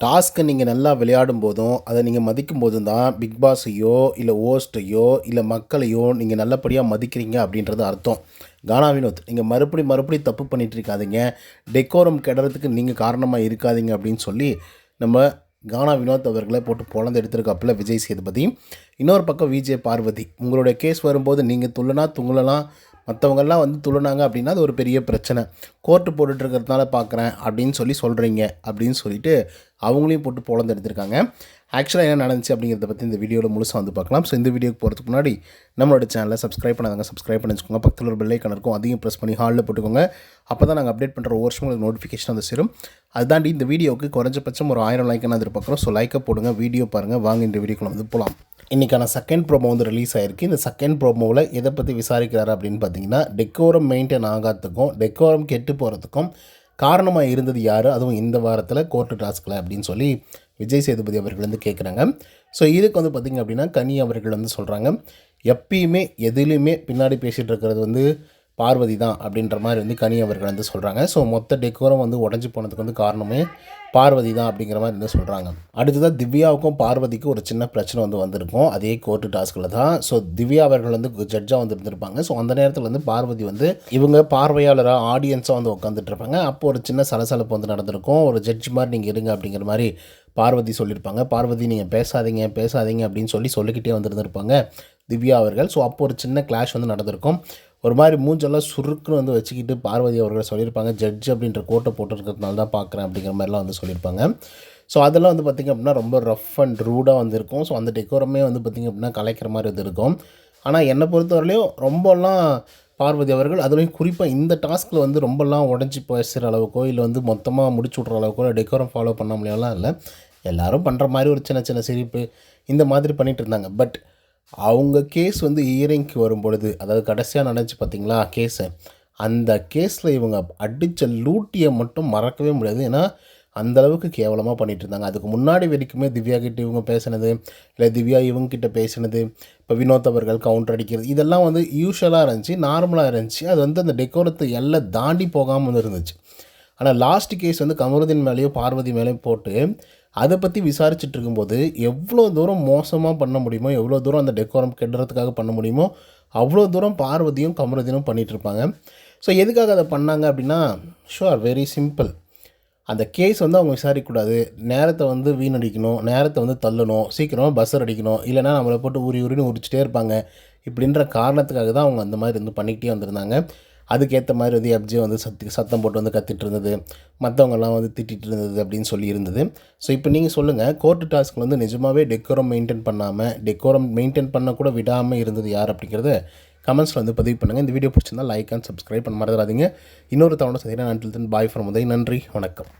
டாஸ்க்கை நீங்கள் நல்லா விளையாடும் போதும் அதை நீங்கள் மதிக்கும் போதும் தான் பிக் பாஸையோ இல்லை ஓஸ்ட்டையோ இல்லை மக்களையோ நீங்கள் நல்லபடியாக மதிக்கிறீங்க அப்படின்றது அர்த்தம். கானா வினோத் நீங்கள் மறுபடி மறுபடி தப்பு பண்ணிகிட்டு இருக்காதீங்க டெக்கோரம் கெடுறதுக்கு நீங்கள் காரணமாக இருக்காதீங்க அப்படின்னு சொல்லி நம்ம கானா வினோத் அவர்களை போட்டு பொழந்து எடுத்திருக்காப்புல விஜய் சேதுபதி. இன்னொரு பக்கம் விஜய் பார்வதி. உங்களுடைய கேஸ் வரும்போது நீங்கள் துள்ளனா துங்களலாம் மற்றவங்கெல்லாம் வந்து துளுனாங்க அப்படின்னா அது ஒரு பெரிய பிரச்சனை. கோர்ட்டு போட்டுட்டு இருக்கிறதுனால பார்க்குறேன் அப்படின்னு சொல்லி சொல்கிறீங்க அப்படின்னு சொல்லிட்டு அவங்களையும் போட்டு போலந்து எடுத்திருக்காங்க. ஆக்சுவலாக என்ன நடந்துச்சு அப்படிங்கிறத பற்றி இந்த வீடியோவில் முழுசாக வந்து பார்க்கலாம் ஸோ இந்த வீடியோக்கு போகிறதுக்கு முன்னாடி நம்மளோட சேனலை சப்ஸ்கிரைப் பண்ணாதாங்க சப்ஸ்கிரைப் பண்ணி வச்சுக்கோங்க பக்கத்தில் ஒரு பெல்லைக்கன் இருக்கும். அதையும் ப்ரெஸ் பண்ணி ஹாலில் போட்டுக்கோங்க. அப்போ தான் நாங்கள் அப்டேட் பண்ணுற ஒவ்வொரு வருஷம் உங்களுக்கு நோட்டிஃபிகேஷன் வந்து சேரும். அதுதாண்டி இந்த வீடியோவுக்கு குறைஞ்சபட்சம் ஒரு ஆயிரம் லைக்கான எதிர்பார்க்குறோம் ஸோ லைக்கை போடுங்க வீடியோ பாருங்கள் வாங்க இந்த வீடியோக்குள்ள வந்து போகலாம் இன்றைக்கான செகண்ட் ப்ரோமோ வந்து ரிலீஸ் ஆயிருக்கு. இந்த செகண்ட் ப்ரோமோவில் எதை பற்றி விசாரிக்கிறாரு அப்படின்னு பார்த்தீங்கன்னா டெக்கோரம் மெயின்டைன் ஆகாததுக்கும் டெக்கோரம் கெட்டு போகிறதுக்கும் காரணமாக இருந்தது யார்? அதுவும் இந்த வாரத்தில் கோர்ட்டு டாஸ்கில் அப்படின்னு சொல்லி விஜய் சேதுபதி அவர்கள் வந்து கேட்குறாங்க ஸோ இதுக்கு வந்து பார்த்திங்க அப்படின்னா கனி அவர்கள் வந்து சொல்கிறாங்க எப்பயுமே எதுலேயுமே பின்னாடி பேசிகிட்டு இருக்கிறது வந்து பார்வதி தான் அப்படின்ற மாதிரி வந்து கனி அவர்கள் வந்து சொல்கிறாங்க ஸோ மொத்த டெக்கோரம் வந்து உடஞ்சி போனதுக்கு வந்து காரணமே பார்வதி தான் அப்படிங்கிற மாதிரி வந்து சொல்கிறாங்க அடுத்ததாக திவ்யாவுக்கும் பார்வதிக்கும் ஒரு சின்ன பிரச்சனை வந்து வந்திருக்கும். அதே கோர்ட்டு டாஸ்கில் தான். ஸோ திவ்யா அவர்கள் வந்து ஜட்ஜாக வந்து இருந்திருப்பாங்க. ஸோ அந்த நேரத்தில் வந்து பார்வதி வந்து இவங்க பார்வையாளராக ஆடியன்ஸாக வந்து உட்காந்துட்டு இருப்பாங்க. அப்போ ஒரு சின்ன சலசலப்பு வந்து நடந்திருக்கும். ஒரு ஜட்ஜ் மாதிரி நீங்கள் இருங்க அப்படிங்கிற மாதிரி பார்வதி சொல்லியிருப்பாங்க. பார்வதி நீங்கள் பேசாதீங்க பேசாதீங்க அப்படின்னு சொல்லி சொல்லிக்கிட்டே வந்துருந்துருப்பாங்க திவ்யா அவர்கள். ஸோ அப்போ ஒரு சின்ன கிளாஷ் வந்து நடந்திருக்கும். ஒரு மாதிரி மூஞ்செல்லாம் சுருக்குன்னு வந்து வச்சுக்கிட்டு பார்வதி அவர்கள் சொல்லியிருப்பாங்க. ஜட்ஜ் அப்படின்ற கோட்டை போட்டிருக்கிறதுனால தான் பார்க்குறேன் அப்படிங்கிற மாதிரிலாம் வந்து சொல்லியிருப்பாங்க. ஸோ அதெல்லாம் வந்து பார்த்திங்க அப்படின்னா ரொம்ப ரஃப் அண்ட் ரூடாக வந்து இருக்கும். ஸோ அந்த டெக்கோரமே வந்து பார்த்திங்க அப்படின்னா கலைக்கிற மாதிரி இது இருக்கும். ஆனால் என்னை பொறுத்தவரையிலையும் ரொம்பலாம் பார்வதி அவர்கள் அதுலேயும் குறிப்பாக இந்த டாஸ்கில் வந்து ரொம்பலாம் உடஞ்சி பேசுகிற அளவுக்கோ இல்லை வந்து மொத்தமாக முடிச்சு விட்ற அளவுக்கோ டெக்கோரம் ஃபாலோ பண்ண முடியலாம் இல்லை. எல்லோரும் பண்ணுற மாதிரி ஒரு சின்ன சின்ன சிரிப்பு இந்த மாதிரி பண்ணிகிட்டு இருந்தாங்க. பட் அவங்க கேஸ் வந்து இயரிங்க்கு வரும் பொழுது அதாவது கடைசியாக நினச்சி பார்த்தீங்களா கேஸை அந்த கேஸில் இவங்க அடித்த லூட்டியை மட்டும் மறக்கவே முடியாது. ஏன்னா அந்த அளவுக்கு கேவலமாக பண்ணிகிட்டு இருந்தாங்க. அதுக்கு முன்னாடி வரைக்குமே திவ்யா கிட்ட இவங்க பேசினது இல்லை திவ்யா இவங்க கிட்ட பேசினது இப்போ வினோத் அவர்கள் கவுண்டர் அடிக்கிறது இதெல்லாம் வந்து யூஷுவலாக இருந்துச்சு நார்மலாக இருந்துச்சு. அது வந்து அந்த டெக்கோரத்தை எல்லாம் தாண்டி போகாமல் வந்து இருந்துச்சு. ஆனால் லாஸ்ட் கேஸ் வந்து கமருதீன் மேலேயோ பார்வதி மேலேயும் போட்டு அதை பற்றி விசாரிச்சுட்டு இருக்கும்போது எவ்வளோ தூரம் மோசமாக பண்ண முடியுமோ எவ்வளோ தூரம் அந்த டெக்கோரம் கெடுறதுக்காக பண்ண முடியுமோ அவ்வளோ தூரம் பார்வதியும் கமரதியும் பண்ணிகிட்ருப்பாங்க ஸோ எதுக்காக அதை பண்ணாங்க அப்படின்னா ஷுவர் வெரி சிம்பிள் அந்த கேஸ் வந்து அவங்க விசாரிக்கக்கூடாது. நேரத்தை வந்து வீணடிக்கணும் நேரத்தை வந்து தள்ளணும் சீக்கிரமாக பஸ்ஸர் அடிக்கணும் இல்லைனா நம்மளை போட்டு உரி உரின்னு உரிச்சிட்டே இருப்பாங்க. இப்படின்ற காரணத்துக்காக தான் அவங்க அந்த மாதிரி வந்து பண்ணிக்கிட்டே வந்திருந்தாங்க. அதுக்கேற்ற மாதிரி வந்து எப்ஜி வந்து சத்தி சத்தம் போட்டு வந்து கத்திட்டு இருந்தது. மற்றவங்கெல்லாம் வந்து திட்டிகிட்டு இருந்தது அப்படின்னு சொல்லி இருந்தது. ஸோ இப்போ நீங்கள் சொல்லுங்கள் கோர்ட்டு டாஸ்க்கில் வந்து நிஜமாகவே டெக்கோரம் மெயின்டைன் பண்ணாமல் டெக்கோரம் மெயின்டைன் பண்ண கூட விடாமல் இருந்தது யார் அப்படிங்கிறத கமெண்ட்ஸில் வந்து பதிவு பண்ணுங்கள் இந்த வீடியோ பிடிச்சிருந்தால் லைக் அண்ட் சப்ஸ்கிரைப் பண்ண மறந்துடாதீங்க. இன்னொரு தவணை சந்தினா நன்றி பாய் ஃப்ரம் உதய் நன்றி. வணக்கம்.